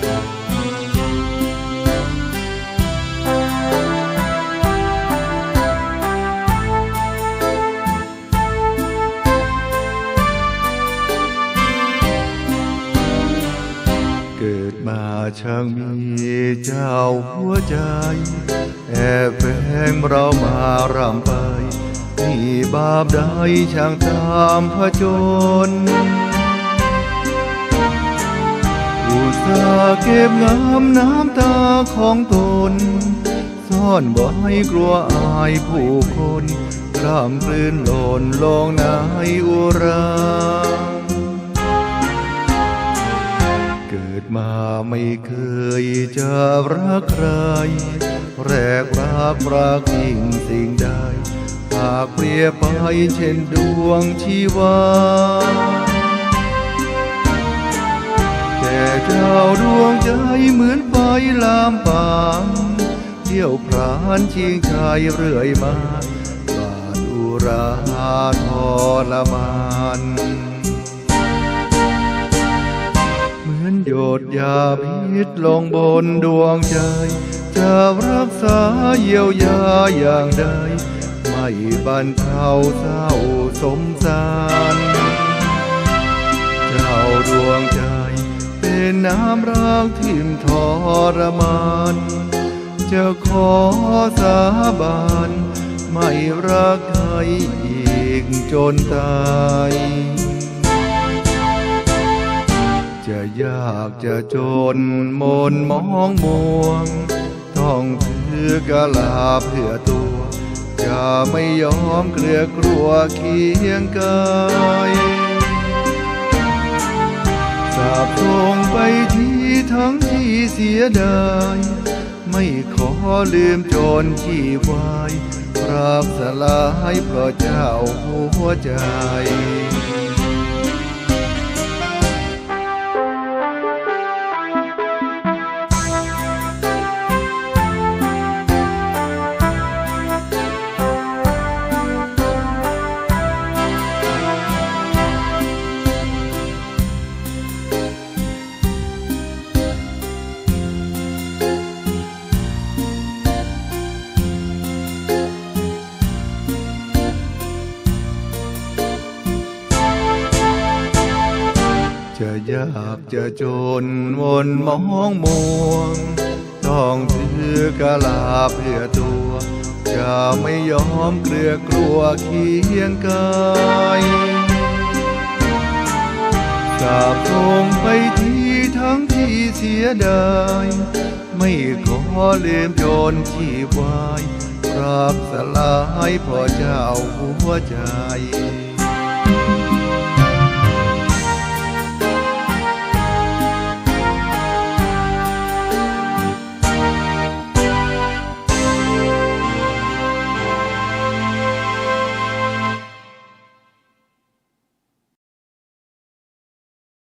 เกิดมาช่างมีเจ้าหัวใจ แอบแฝงเรามารำไปนี่บาปใดช่างตามผจญ อุตส่าห์เก็บงามน้ำตาของตน ซ่อนบ่ให้กลัวอายผู้คนกล้ามกลืนหล่นลงในอุราเกิดมาไม่เคยจะรักใคร แรกรักรักยิ่งสิ่งใดหากเปรียบไปเช่นดวงชีวา เจ้าดวงใจเหมือนไฟลามปางเที่ยวพรานชิงชายเรื่อยมาบาดอุราทรมานเหมือนหยดยาพิษลงบนดวงใจ จะรักษาเยียวยาอย่างใดไม่บรรเทาเศร้าสมสาร เจ้าดวงใจ นน้ำรักทิ่มทรมาน จะขอสาบานไม่รักใครอีกจนตาย จะยากจะจนมนมองมวง ต้องถือกะลาเพื่อตัว จะไม่ยอมเกลือกลัวเคียงกายาบส่งไปที่ทั้งที่เสียดาย ไม่ขอลืมจนที่วายรักสลายเพราะเจ้าหัวใจ จะยากจะจนวนมองมวง ต้องถือกะลาเพื่อตัว จะไม่ยอมเกลือกลัวเคียงกายสาบส่งไปที่ทั้งที่เสียดาย ไม่ขอลืมจนชีวายรักสลายพราะเจ้าหัวใจ